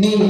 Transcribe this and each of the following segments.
নীল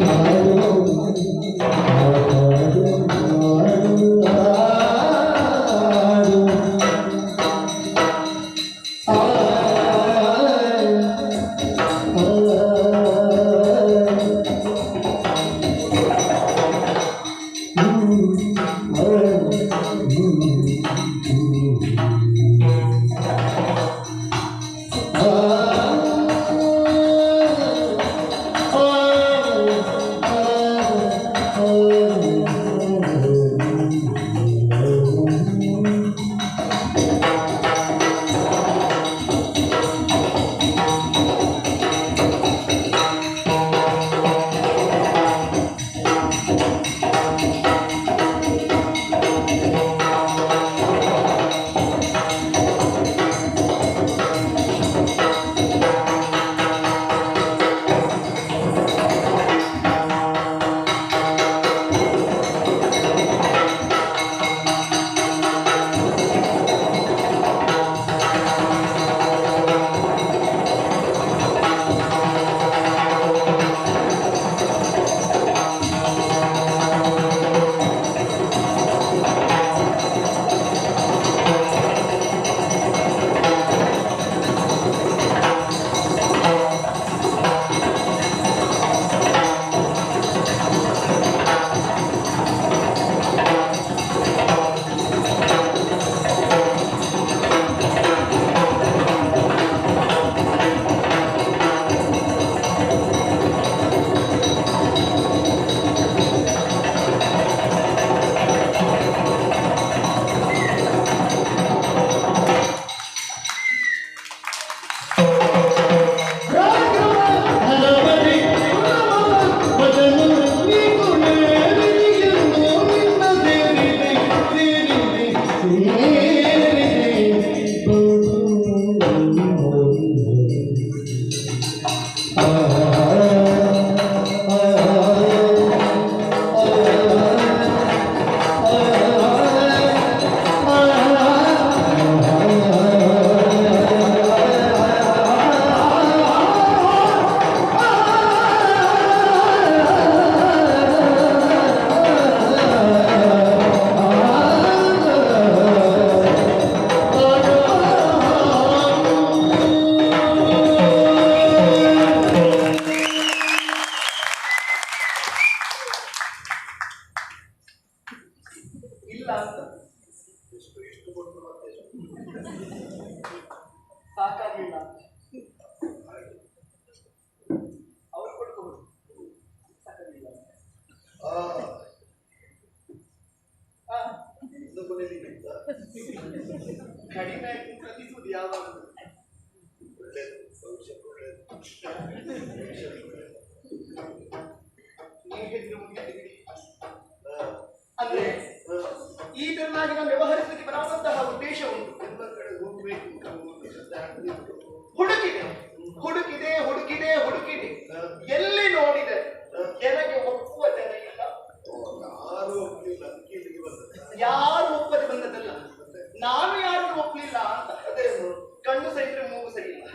ಸರಿದ್ರೆ ಮೂಗು ಸರಿ ಇಲ್ಲ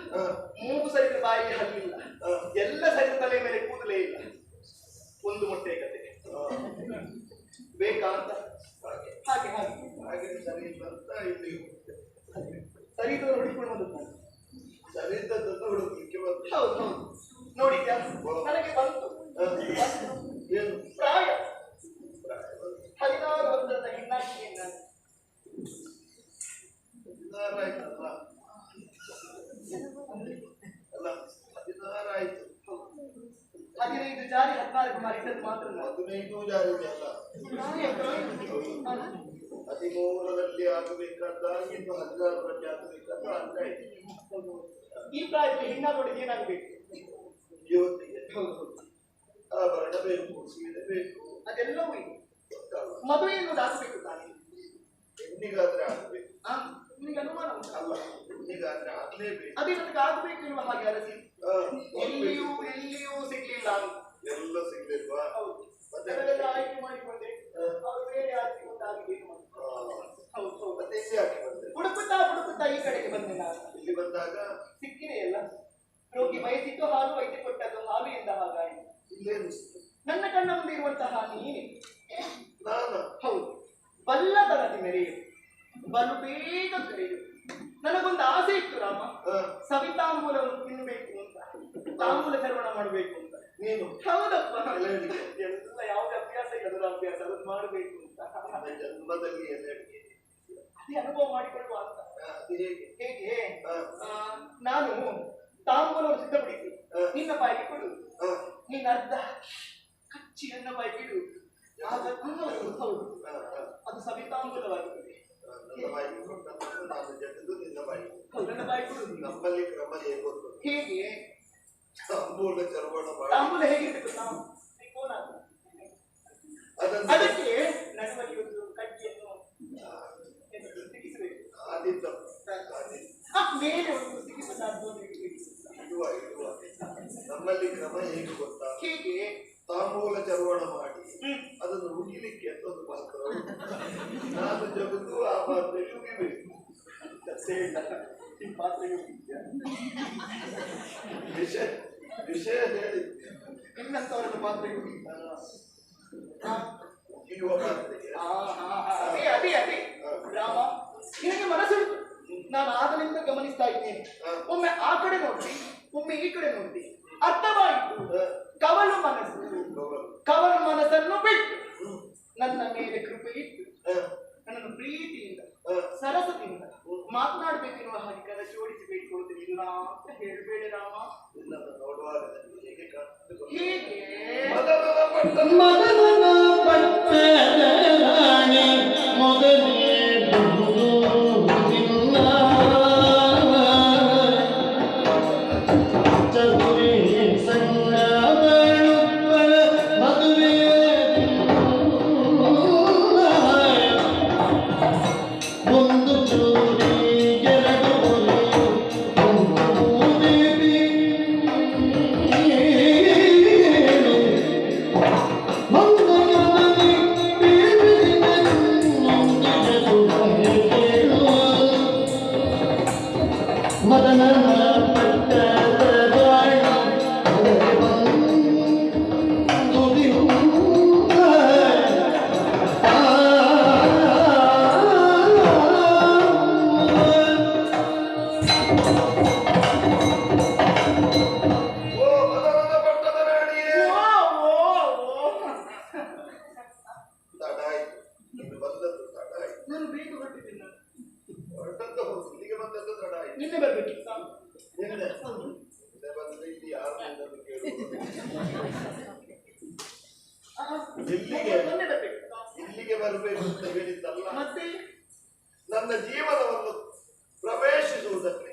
ಮೂಗು ಸರಿದ್ರೆ ಬಾಯಿಗೆ ಹಲ್ಲಿಲ್ಲ ಎಲ್ಲ ಸರಿ ತಲೆ ಮೇಲೆ ಕೂದಲೇ ಇಲ್ಲ. ಒಂದು ಮೊಟ್ಟೆ ಕತೆ. ಬೇಕಾ ಅಂತ? ಹಾಗೆ. ಹಾಗೆ ಹಾಗೆ. ಸರಿ ಇಲ್ಲ ಅಂತ ಇಲ್ಲಿ ಸರಿ ಇದ್ದವರು ನಾನು. ಸರಿ ಇದ್ದದ್ದನ್ನು ಹುಡುಕ್ಲಿಕ್ಕೆ ಬಂತು ಹೌದು ಹೌದು. ನೋಡಿದ್ಯಾ? ನನಗೆ ಬಂತು. ಏನು? ಪ್ರಾಯ. ಹದಿನಾರು ವರ್ಷದ ನಾನು ಹದಿನಾರು ಆಯ್ತಲ್ಲ ಹದಿನಾರು ಆಯ್ತು ಹದಿನೈದು ಜಾರಿ ಹದಿನಾಲ್ಕು ಮಾತ್ರ. ಹದಿನೈದು ಜಾರಿಗೆ ಅಲ್ಲ. ಹದಿಮೂರರಲ್ಲಿ ಆಗಬೇಕಾದಾಗ ಇನ್ನು ಹದಿನಾರರಲ್ಲಿ ಆಗಬೇಕಾದ ಅಂತ ಈ ಪ್ರಾಯದಲ್ಲಿ ಹೆಣ್ಣಾಗೋಡಿಗೆ ಏನಾಗಬೇಕು ಯುವತಿಗೆ ಆಭರಣ ಬೇಕು ಸೀರೆ ಬೇಕು ಅದೆಲ್ಲವೂ ಇದೆ ಮದುವೆ ಎನ್ನುವುದು ಆಗಬೇಕು ತಾನೇ ಆಗ್ಬೇಕು ನಿನಗೆ ಅನುಮಾನ ಉಂಟಾ? ಅಲ್ಲ ಹೆಣ್ಣಿಗಾದ್ರೆ ಆಗ್ಲೇಬೇಕು. ಅದೇ ನನಗೆ ಆಗಬೇಕು ಎನ್ನುವ ಹಾಗೆ ಅರಸಿ. ಎಲ್ಲಿಯೂ ಎಲ್ಲಿಯೂ ಸಿಗ್ಲಿಲ್ಲ. ಎಲ್ಲ ಸಿಗ್ಬೇಕವಾ ಹೌದು. ಮತ್ತೆ? ಆಯ್ಕೆ ಮಾಡಿಕೊಂಡೆ. ಅವ್ರು ಬೇರೆ ಆಯ್ಕೆ ಗೊತ್ತಾಗಿದೆ ಆ, ಹೌದು ಹೌದು. ಮತ್ತೆ ಇಲ್ಲಿ ಬಂದೆ? ಹುಡುಕುತ್ತಾ ಹುಡುಕುತ್ತಾ ಈ ಕಡೆಗೆ ಬಂದೆ ನಾನು. ಇಲ್ಲಿ ಬಂದಾಗ? ಸಿಕ್ಕಿದೆ ಎಲ್ಲ. ರೋಗಿ ಬಯಸಿದ್ದು ಹಾಲು ವೈದ್ಯ ಕೊಟ್ಟದ್ದು ಹಾಲು ಎಂದ ಹಾಗಾಯಿತು. ಇಲ್ಲೇನು? ನನ್ನ ಕಣ್ಣ ಮುಂದೆ ಇರುವಂತಹ ನೀನೆ ನಾನು? ಹೌದು. ಬಲ್ಲ ತರದಿ ಮೆರೆಯು. ಬಲು ಬೇಗ ಕರೆಯು ನನಗೊಂದು ಆಸೆ ಇತ್ತು ರಾಮ. ಸವಿತಾಂಬೂಲವನ್ನು ತಿನ್ನಬೇಕು ಅಂತ. ತಾಂಬೂಲ ಚರ್ವಣ ಮಾಡಬೇಕು ಅಂತ. ನೀನು? ಹೌದಪ್ಪ? ಎಲ್ಲ ಯಾವುದೇ ಅಭ್ಯಾಸ ಇಲ್ಲ ಅದರ ಅಭ್ಯಾಸ ಅದನ್ನು ಮಾಡಬೇಕು ಅಂತ. ಜನ್ಮದಲ್ಲಿ ಅದೇ ಅನುಭವ ಮಾಡಿಕೊಳ್ಳುವ ಅಂತ. ಹೇಗೆ? ನಾನು ತಾಂಬೂಲವನ್ನು ಸಿದ್ಧಪಡಿಸಿ. ನಿನ್ನ ಬಾಯಿಗೆ ಕೊಡು. ನೀನು ಅರ್ಧ ಕಚ್ಚಿ ನನ್ನ ಬಾಯಿಗೆ ಇಡು. ಆಗ ಅದು ಸವಿತಾಂಬೂಲವಾಗುತ್ತದೆ ಆ, ನನ್ನ ಬಾಯಿಗೆ ಕೊಟ್ಟದ್ದನ್ನು ನಾನು ಜಗದು ನಿನ್ನ ಬಾಯಿಗೆ ಹೌದು ನನ್ನ ಬಾಯಿ ಕೊಡು ನೀನು. ನಮ್ಮಲ್ಲಿ ಕ್ರಮ ಹೇಗೆ ಗೊತ್ತು ಹೇಗೆ ಸಂಪೂರ್ಣ ಚರ್ವಣ ಮಾಡಿ ತಾಂಬೂಲ ಹೇಗಿರ್ಬೇಕು ನಾವು ತ್ರಿಕೋನ ಅದು. ಅದನ್ನು ಅದಕ್ಕೆ ನಡುವಲ್ಲಿ ಒಂದು ಕಡ್ಡಿಯನ್ನು ಸಿಕ್ಕಿಸಬೇಕು ಆದಿತ್ತ ಆದಿತ್ತ. ಆ ಮೇಲೆ ಒಂದು ಸಿಕ್ಕಿ ಪದಾರ್ಥ ಇಡುವ ಇಡುವ ನಮ್ಮಲ್ಲಿ ಕ್ರಮ ಹೇಗೆ ಗೊತ್ತಾ ಹೇಗೆ ತಾಂಬೂಲ ಚರ್ವಣ ಮಾಡಿ. ಅದನ್ನು ಉಗಿಲಿಕ್ಕೆ ಅಂತ ಒಂದು ಪಾತ್ರ. ನಾನು ಜಗದು ಆ ಪಾತ್ರೆಗೆ ಉಗಿಬೇಕು. ಈ ಪಾತ್ರೆಗೆ. ವಿಷಯ ವಿಷಯ ಹೇಳಿ ನಿನ್ನಂತವರನ್ನು ಪಾತ್ರೆಗೆ. ಆ, ಉಗಿಯುವ ಪಾತ್ರೆಗೆ ಅಡಿ ಆ, ಅದೇ ಅದೇ ಅದೇ ರಾಮ ನಿನಗೆ ಮನಸ್ಸುಂಟು ನಾನು ಆಗಲಿಂದ ಗಮನಿಸ್ತಾ ಇದ್ದೇನೆ. ಒಮ್ಮೆ ಆ ಕಡೆ ನೋಡಿ ಒಮ್ಮೆ ಈ ಕಡೆ ನೋಡಿ ಅರ್ಥವಾಯಿತು ಕವಲು ಮನಸ್ಸು ಹೌದು. ಕವಲು ಮನಸ್ಸನ್ನು ಬಿಟ್ಟು ಹ್ಮ್. ನನ್ನ ಮೇಲೆ ಕೃಪೆ ಇಟ್ಟು ಹ, ನನ್ನನ್ನು ಪ್ರೀತಿಯಿಂದ ಹ. ಸರಸದಿಂದ ಮಾತನಾಡ್ಬೇಕೆನ್ನುವ ಹಾಗೆ ಕದ ಜೋಡಿಸಿ ಬೇಡಿಕೊಳ್ತೀನಿ ಇಲ್ಲ ಅಂತ ಹೇಳಬೇಡ ರಾಮ. ನೋಡುವಾಗ ಹೇಗೆ ಕಾಣ್ತದೆ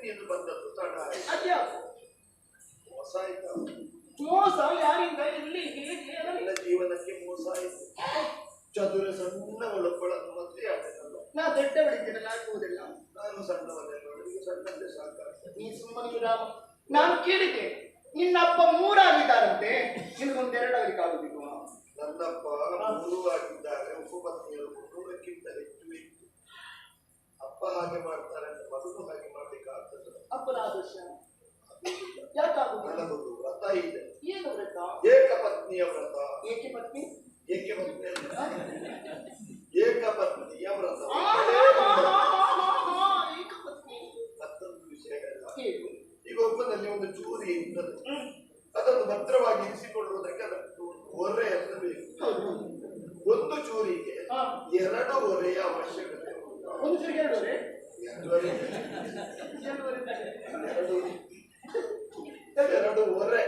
ನೀನು ಬಂದದ್ದು. ತಡ. ಮೋಸ ಆಯ್ತಾ. ಮೋಸ ಯಾರಿಂದ? ಎಲ್ಲಿ? ಹೇಗೆ? ನನ್ನ ಜೀವನಕ್ಕೆ ಮೋಸ ಆಯ್ತು. ಚದುರ ಸಣ್ಣ ಒಳಪ್ಪಳನ್ನು ಮದುವೆ ಆದನಲ್ಲ ನಾ ದೊಡ್ಡವಳಿದ್ದೇನೆ ಆಗುವುದಿಲ್ಲ. ನಾನು ಸಣ್ಣವನೆಲ್ಲವರಿಗೆ ಸಣ್ಣದೇ ಸಾಕಾಗ್ತದೆ. ನೀ ಸುಮ್ಮನೆ ರಾಮ. ನಾನು ಕೇಳಿದೆ ನಿನ್ನ ಅಪ್ಪ ಮೂರಾಗಿದ್ದಾರಂತೆ. ನಿನಗೊಂದು ಎರಡಾಗಲಿಕ್ಕೆ ಆಗುದಿಲ್ವಾ ನನ್ನಪ್ಪ ಮೂರು ಆಗಿದ್ದಾರೆ ಉಪಪತ್ನಿಯರು ಮುನ್ನೂರಕ್ಕಿಂತ ಹೆಚ್ಚು ಇತ್ತು ಅಪ್ಪ ಹಾಗೆ ಮಾಡ್ತಾರೆ ಅಂತ ಮಗನು ಹಾಗೆ ಮಾಡ್ಲಿಕ್ಕೆ ಆಗ್ತದೆ. ಅಪ್ಪನ ಆದರ್ಶ ಯಾಕಾಗುದಿಲ್ಲ ನನಗೊಂದು ವ್ರತ ಇದೆ. ಏನು ವ್ರತ? ಏಕಪತ್ನಿಯ ವ್ರತ. ಏಕೆ ಪತ್ನಿ? ಏಕೆ ಪತ್ನಿ. ಏಕಪತ್ನಿಯ ವ್ರತ. ಮತ್ತೊಂದು ಈಗ ಒಬ್ಬನಲ್ಲಿ ಒಂದು ಚೂರಿ ಇರ್ತದೆ. ಅದನ್ನು ಭದ್ರವಾಗಿ ಇರಿಸಿಕೊಳ್ಳುವುದಕ್ಕೆ ಅದಕ್ಕೆ ಒರೆ ಅಂತ ಬೇಕು. ಒಂದು ಚೂರಿಗೆ. ಎರಡು ಒರೆಯ ಅವಶ್ಯಕತೆ ಉಂಟು. ಒಂದು ಸರಿ ಎರಡೂವರೆ ಎರಡು ಒರೆ ಎರಡೂವರೆ ತಾನೆ. ಎರಡು ಎರಡು ಒರೆ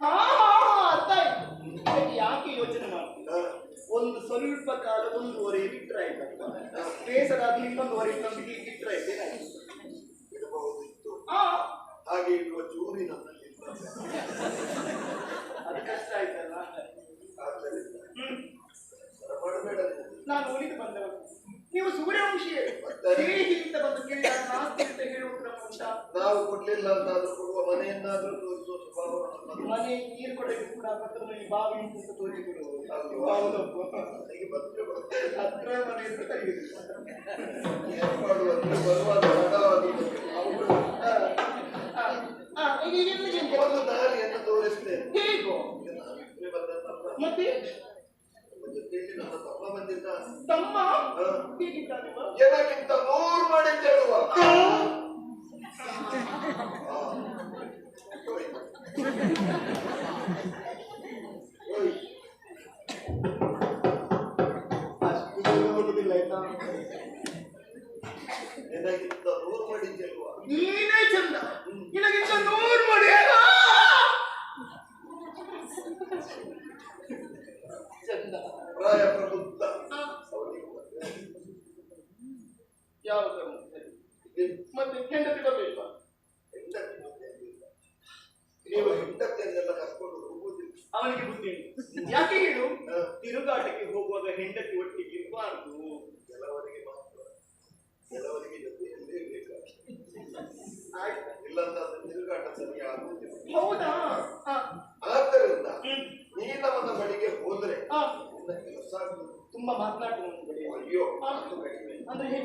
ಹಾ ಹಾ ಹಾ ಅರ್ಥ ಆಯ್ತು. ಅದಕ್ಕೆ ಯಾಕೆ ಯೋಚನೆ ಮಾಡ್ತೀರ? ಒಂದು ಸ್ವಲ್ಪ ಕಾಲ ಒಂದೂವರೆ ಬಿಟ್ಟರೆ ಆಯ್ತು. ಬೇಸರ ಇನ್ನೊಂದುವರೆ ಇನ್ನೊಂದು ಹೀಗೆ ಇಟ್ರೆ ಆಯ್ತು. ಏನಾಯ್ತು? ಇಡಬಹುದಿತ್ತು ಹಾಗೆ ಇಡುವ ಜೋರಿ ನನ್ನಲ್ಲಿ. ಅದು ಕಷ್ಟ ಆಯ್ತಲ್ಲ. ಆದ್ದರಿಂದ ಮಾಡಬೇಡ ನಾನು ಉಳಿದು ಬಂದವನು. ನೀವು ಸೂರ್ಯವಂಶಿ ಅಂತ ಬಂದು ಕೇಳಿದಾಗ ನಾಸ್ತಿ ಅಂತ ಹೇಳುವ ಕ್ರಮ ಉಂಟಾ? ನಾವು ಕೊಡ್ಲಿಲ್ಲ ಅಂತಾದ್ರೂ ಕೊಡುವ ಮನೆಯನ್ನಾದ್ರೂ ತೋರಿಸುವ ಸ್ವಭಾವ. ಮನೆ ನೀರು ಕೊಡಕ್ಕೆ ಕೂಡ ಪತ್ರ ಬಾವಿ ಅಂತ ತೋರಿ ಕೊಡುವುದು. ಹತ್ರ ಮನೆ ಅಂತ ಏರ್ಪಾಡು ಅಂದ್ರೆ. ಅವುಗಳು ಅಂತ? ದಾರಿಯನ್ನು ತೋರಿಸ್ತೇನೆ. ಹೇಗೋ. ಮತ್ತೆ? ನನ್ನ ತಮ್ಮ? ಜನಕ್ಕಿಂತ ನೂರು ಮಾಡಿ ತೆಳುವ ಹಾ. ಓಯ್. ಓಯ್. ಅಷ್ಟು ದೂರ ಹೋಗುದಿಲ್ಲ ನೂರು ಮಾಡಿ ತೆಳುವ ನೀನೇ ಚಂದ. ನಿನಗಿಂತ ನೂರು ಮಾಡಿ. ಚಂದ ಪ್ರಾಯ ಪ್ರಬುದ್ಧ. ಯಾವ. ಇದು ಮತ್ತೆ ಹೆಂಡತಿ ಬರ್ಬೇಕಾ ಹೆಂಡತಿ ಆಗಿಲ್ಲ. ನೀವು ಹೆಂಡತಿಯನ್ನೆಲ್ಲ ಕರ್ಕೊಂಡು ಹೋಗುವುದಿಲ್ಲ ಅವನಿಗೆ ಬುದ್ಧಿ. ಯಾಕೆ ಹೇಳು ತಿರುಗಾಟಕ್ಕೆ ಹೋಗುವಾಗ ಹೆಂಡತಿ ಒಟ್ಟಿಗೆ ಇರಬಾರ್ದು ಕೆಲವರಿಗೆ ಮಾತ್ರ ಕೆಲವರಿಗೆ ಜೊತೆಯಲ್ಲೇ ಇಲ್ಲ ಅಂತಂದ್ರೆ ತಿರುಗಾಟ ಸರಿ ಆಗುವುದಿಲ್ಲ ಹೌದಾ ಆ, ಆದ್ದರಿಂದ ಹ್ಮ್. ನೀನವನ ಬಳಿಗೆ ಹೋದ್ರೆ ಆ, ನಿನ್ನ ಕೆಲಸ ಆಗುವುದು. ತುಂಬಾ ಮಾತನಾಡುವ ಅಂದ್ರೆ. ಹಾಗೆ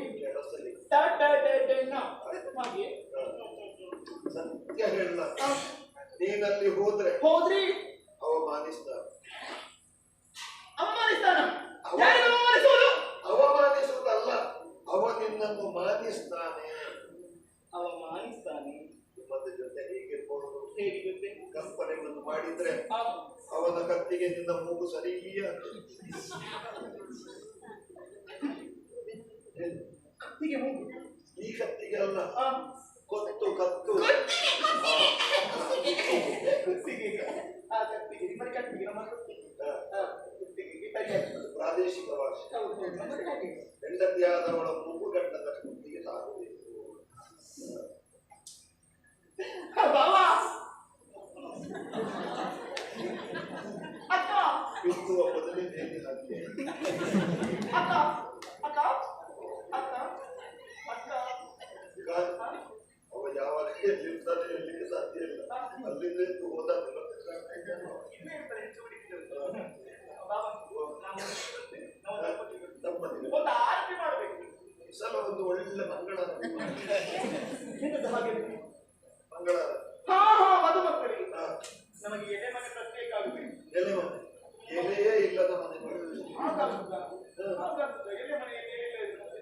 ഉപദേശിക്കുക രണ്ടധ്യാസവളം ಹಾ ಹಾ ಹಾ, ನಮಗೆ ಎಲೆ ಮನೆ ಪ್ರತ್ಯೇಕ ಆಗಬೇಕು ಎಲೆ ಮನೆ ಎಲೆಯೇ ಇಲ್ಲದ ಮನೆ ಮಾಡಿ ಹಾಗಾಗುತ್ತಾ? ಹಾಗಾಗುತ್ತಾ? ಎದೆ ಮನೆ ಎದೆ ಇಲ್ಲ ಇದು ಮತ್ತೆ.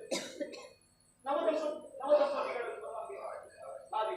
ನವದಂಪ- ನವದಂಪತಿಗಳು ಹಾಗೆ. ಹಾಗೆ.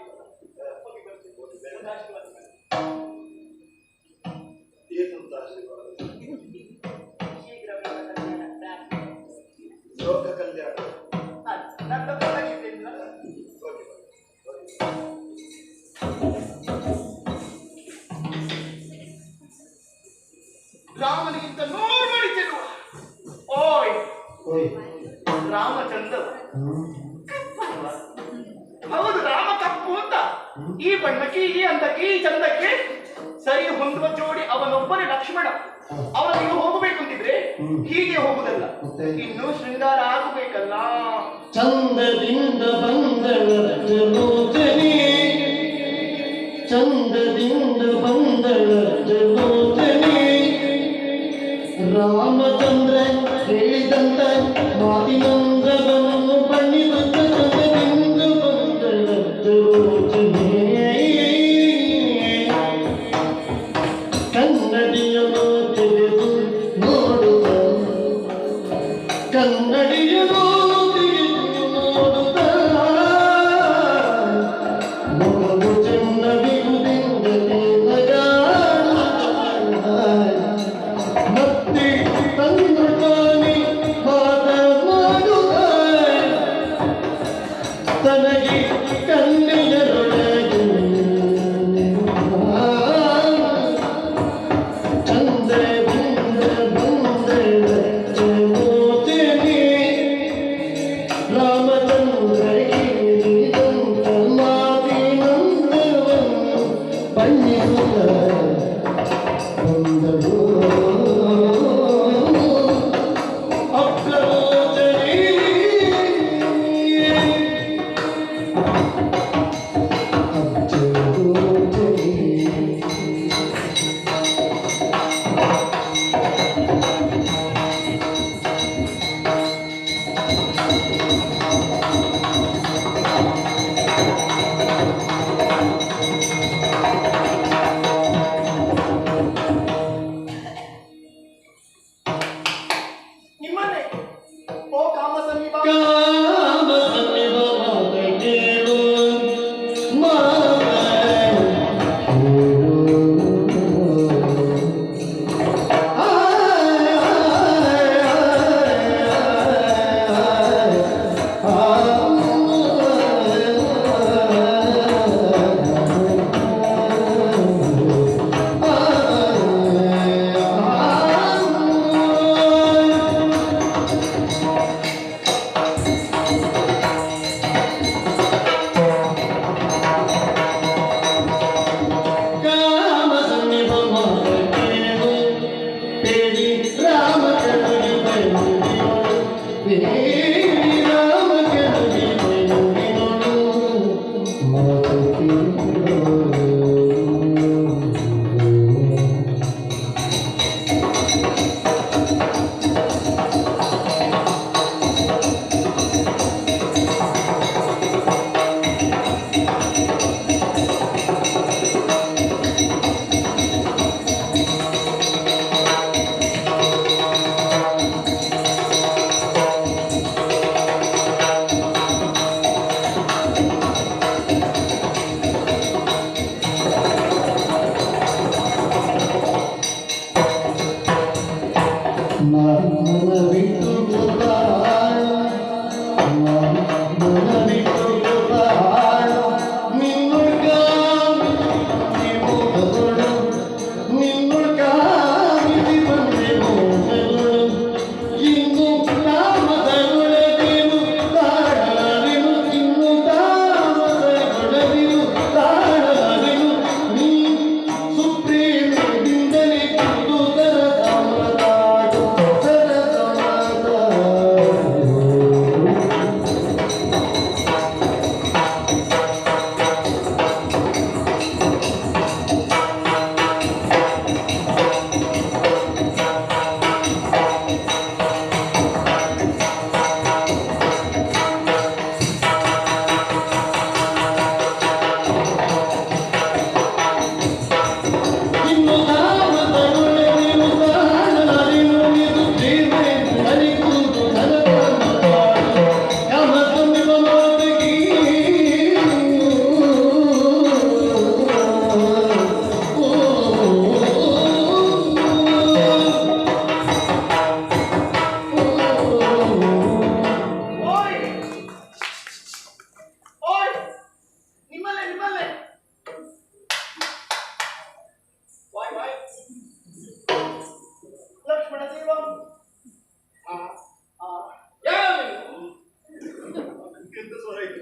ಸುಲಭವಾಗಿ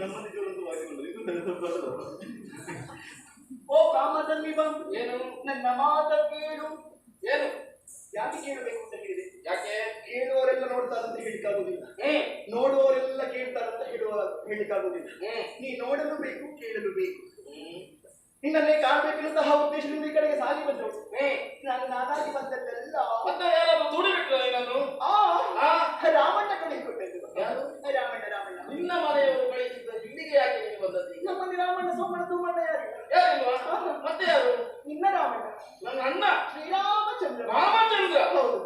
ನಮ್ಮ ನಿಜವೊಂದು ವಾದಿಗಳು ಇದು ಓ ಕಾಮದಲ್ಲಿ ಬಂದು ಏನು? ನನ್ನ ಮಾತ ಕೇಳು. ಏನು? ಯಾಕೆ ಕೇಳಬೇಕು ಅಂತ ಹೇಳಿದೆ ಯಾಕೆ? ಕೇಳುವವರೆಲ್ಲ ನೋಡ್ತಾರಂತ ಹೇಳಿಕ್ಕಾಗುದಿಲ್ಲ. ನೋಡುವವರೆಲ್ಲ ಕೇಳ್ತಾರಂತ ಹೇಳುವ ಹೇಳಿಕ್ಕಾಗುದಿಲ್ಲ. ನೀ ನೋಡಲು ಬೇಕು ಕೇಳಲು ಬೇಕು. ನಿನ್ನನ್ನೇ ಕಾಣ್ಬೇಕಂತಹ ಉದ್ದೇಶದಿಂದ ಈ ಕಡೆಗೆ ಸಾಗಿ ಏ ನಾನು ನಾನಾಗಿ ಬಂದದ್ದೆಲ್ಲ ಮತ್ತೆ ಯಾರಾದ್ರೂ ದುಡಿಬೇಕು ಏನನ್ನು ರಾಮಣ್ಣ ಕಡೆ ಕೊಟ್ಟದ್ದು. ಯಾರು? ರಾಮಣ್ಣ ರಾಮಣ್ಣ. ನಿನ್ನ ಮನೆಯವರು ಕಳಿಸಿದ ಇಲ್ಲಿಗೆ ನೀವು ಬಂದದ್ದು? ನಮ್ಮ ಮನೆ ರಾಮಣ್ಣ ಸೋಮಣ್ಣ ತೋಮಣ್ಣ ಯಾರು? ಯಾರಿಲ್ವಾ? ಮತ್ತೆ ಯಾರು? ನಿನ್ನ ರಾಮಣ್ಣ. ನನ್ನ ಅಣ್ಣ? ಶ್ರೀರಾಮಚಂದ್ರ. ರಾಮಚಂದ್ರ? ಹೌದು.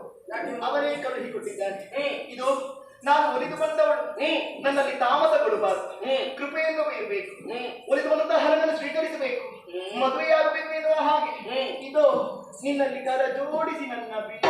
ಅವರೇ ಕಳುಹಿ ಕೊಟ್ಟಿದ್ದಾನೆ ಇದು ನಾನು ಒಲಿದು ಬಂದವನು ನನ್ನಲ್ಲಿ ತಾಮಸ ಕೊಡಬಾರದು ಕೃಪೆಯನ್ನು ಬೇಯಬೇಕು ಒಲಿದು ಬಂದಂತಹ ಹರನನ್ನು ಸ್ವೀಕರಿಸಬೇಕು. ಮದುವೆಯಾಗಬೇಕು ಎನ್ನುವ ಹಾಗೆ. ಇದು ನಿನ್ನಲ್ಲಿ ಕರ ಜೋಡಿಸಿ ನನ್ನ ಬಿಡ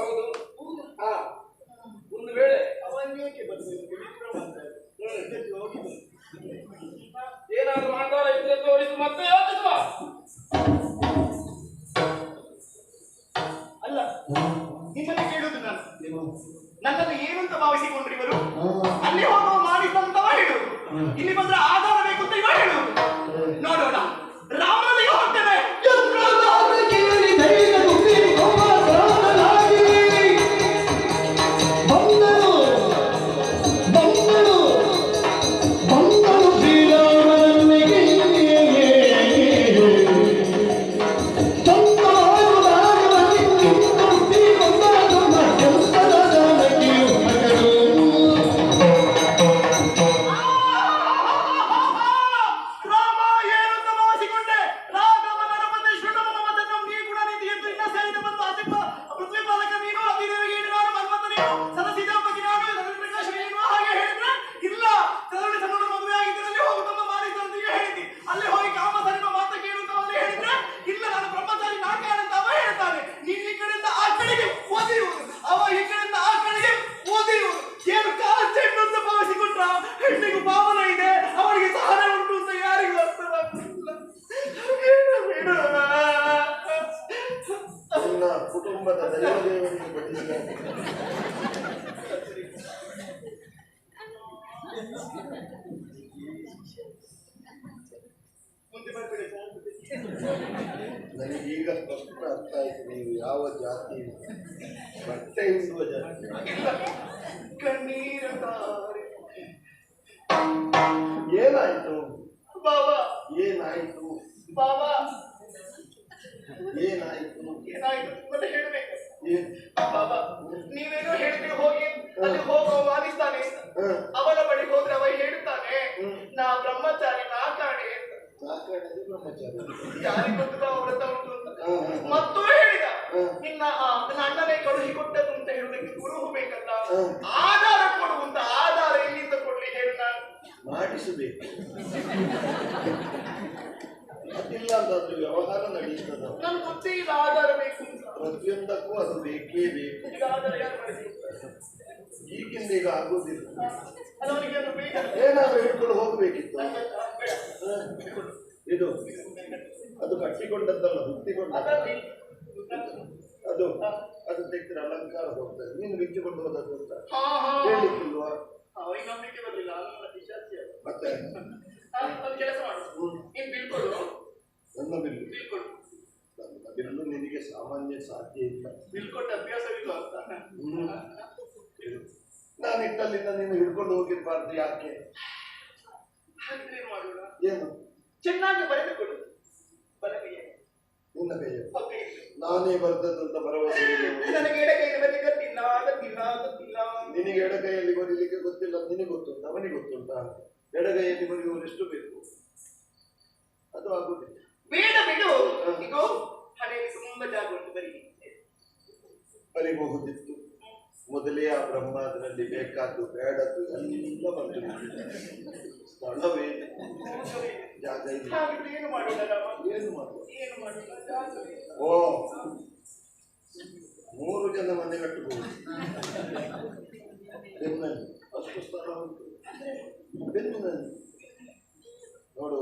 ಹೌದು ಬಟ್ಟೆ ಕಣ್ಣೀರು ಏನಾಯ್ತು? ಬಾಬಾ. ಏನಾಯ್ತು? ಬಾಬಾ. ಏನಾಯ್ತು? ಏನಾಯ್ತು? ಮತ್ತೆ ಹೇಳ್ಬೇಕು. ಬಾಬಾ ನೀವೇನೋ ಹೇಳ್ತೀರಿ ಹೋಗಿ. ಅಲ್ಲಿ ಹೋಗೋ ವಾದಿಸ್ತಾನೆ ಅವನ ಬಳಿ ಹೋದ್ರೆ ಅವ ಹೇಳ್ತಾನೆ ನಾ ಬ್ರಹ್ಮಚಾರಿ ನಾ ಕಾಣೆ ಮತ್ತು ಹೇಳಿದ. ನಿನ್ನ ನನ್ನ ಅಣ್ಣನೇ ಕಳುಹಿಕೊಟ್ಟದ್ದು ಅಂತ ಹೇಳುವುದಕ್ಕೆ ಕುರುಹು ಬೇಕಲ್ಲ ಆಧಾರ ಕೊಡುವಂತ ಆಧಾರ ಎಲ್ಲಿಂದ ಕೊಡ್ಲಿ ಹೇಳ ನಾನು ಮಾಡಿಸಬೇಕು ಅದಿಲ್ಲ ಅಂತಂದ್ರೆ ವ್ಯವಹಾರ ನಡೀತದ ಆಧಾರ ಬೇಕು. ಪ್ರತಿಯೊಂದಕ್ಕೂ ಅದು ಬೇಕೇ ಬೇಕು. ಈಗ ಆಧಾರ ಯಾರು ಮಾಡಿದ್ರು ಈಗಿಂದ ಈಗ ಆಗುದಿಲ್ಲ. ಅವನಿಗೆ ಬೇಕಲ್ಲ ಏನಾದ್ರೂ ಹಿಡ್ಕೊಂಡು ಹೋಗ್ಬೇಕಿತ್ತು. ಇದು ಅದು ಕಟ್ಟಿಕೊಂಡದ್ದಲ್ಲ ಹುಟ್ಟಿಕೊಂಡ ಅದು ಅದು ತೆಗೆದ್ರೆ ಅಲಂಕಾರ ಹೋಗ್ತದೆ. ನೀನು ಬಿಚ್ಚಿಕೊಂಡು ಹೋದದ್ದು ಅಂತ. ಹೇಳಿಕ್ಕಿಲ್ವಾ ಮತ್ತೆ? ಒಂದು ಕೆಲಸ ಮಾಡು. ನೀನ್ ಬಿಲ್ ಕೊಡು ನನ್ನ ಬಿಲ್. ಕೊಡು ನನ್ನ ಬಿಲ್ಲು ನಿನಗೆ ಸಾಮಾನ್ಯ ಸಾಧ್ಯ ಇಲ್ಲ. ಬಿಲ್ ಕೊಟ್ಟ ಅಭ್ಯಾಸವಿಲ್ಲ ಅಂತ. ನಾನು ಇಟ್ಟಲ್ಲಿಂದ ನೀನು ಹಿಡ್ಕೊಂಡು ಹೋಗಿರ್ಬಾರ್ದು ಯಾಕೆ? ಹಾಗಿದ್ರೆ ಮಾಡೋಣ ಏನು? ಚೆನ್ನಾಗಿ ಬರೆದು ಕೊಡು. ಬಲಗೈಯ ನಿನ್ನ ಕೈಯಲ್ಲಿ. ನಾನೇ ಅಂತ ಭರವಸೆ. ನನಗೆ ಎಡಗೈಯಲ್ಲಿ ಬರಲಿಕ್ಕೆ ಗೊತ್ತಿಲ್ಲ ಗೊತ್ತಿಲ್ಲ ಗೊತ್ತಿಲ್ಲ. ನಿನಗೆ ಎಡಕೈಯಲ್ಲಿ ಬರಲಿಕ್ಕೆ ಗೊತ್ತಿಲ್ಲ ನಿನಗೆ ಗೊತ್ತುಂಟ ಅವನಿಗೆ ಗೊತ್ತುಂಟ? ಎಡಗೈಯಲ್ಲಿ ಬರೆಯುವವರು ಎಷ್ಟು ಬೇಕು? ಅದು ಆಗುದಿಲ್ಲ ಬೇಡ ಬಿಡು. ಇಗೋ ತುಂಬಾ ಜಾಗ ಉಂಟು ಬರೀ. ಬರಿಬಹುದಿತ್ತು. ಮೊದಲೇ ಆ ಬ್ರಹ್ಮ ಅದರಲ್ಲಿ ಬೇಕಾದ್ದು ಬೇಡದ್ದು ಎಲ್ಲ ಬಂದು ಸ್ಥಳವೇ. ಜಾಗ ಇಲ್ಲ. ಏನು ಮಾಡುವ ಏನು ಇಲ್ಲ. ಓ ಮೂರು ಜನ ಮನೆ ಕಟ್ಟಬಹುದು. ಅಷ್ಟು ಸ್ಥಳ ಉಂಟು. ಬೆನ್ನಿನಲ್ಲಿ. ನೋಡು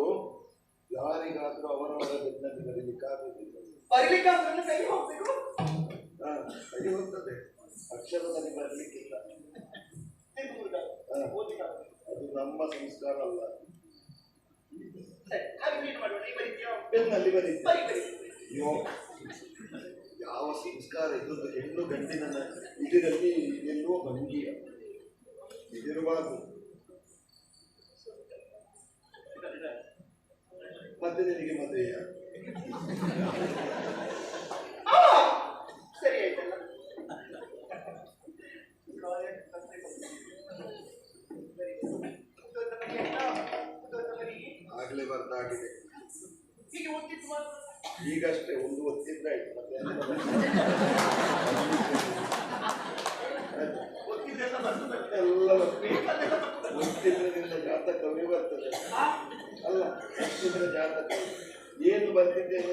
ಯಾರಿಗಾದ್ರೂ ಅವರವರ ಬೆನ್ನಲ್ಲಿ ಬರೀಲಿಕ್ಕಾಗುವುದಿಲ್ಲ. ಬರೀಲಿಕ್ಕೆ ಅಂದ್ರೆ ಕೈ ಹೋಗ್ಬೇಕು ಹಾ ಸರಿ ಹೋಗ್ತದೆ. ಅಕ್ಷರದಲ್ಲಿ ಬರಲಿಕ್ಕಿಲ್ಲ. ಅದು ನಮ್ಮ ಸಂಸ್ಕಾರ ಅಲ್ಲ. ಬೆನ್ನಲ್ಲಿ ಬರೀ ಅಯ್ಯೋ ಯಾವ ಸಂಸ್ಕಾರ ಇದ್ದದ್ದು ಹೆಣ್ಣು ಗಂಡಿನ ಇದರಲ್ಲಿ ಎಲ್ಲೋ ಭಂಗಿಯ. ಇದಿರಬಾರ್ದು ಮತ್ತೆ ನಿನಗೆ ಮದುವೆಯ ಆ, ಸರಿ ಆಯ್ತಲ್ಲ ಆಗ್ಲೇ ಬರ್ದಾಗಿದೆ ಹೀಗೆ ಓದ್ತಿತ್ತು ಮಾತ್ರ ಈಗಷ್ಟೇ ಒಂದು ಒತ್ತಿದ್ರೆ ಆಯ್ತು ಮತ್ತೆ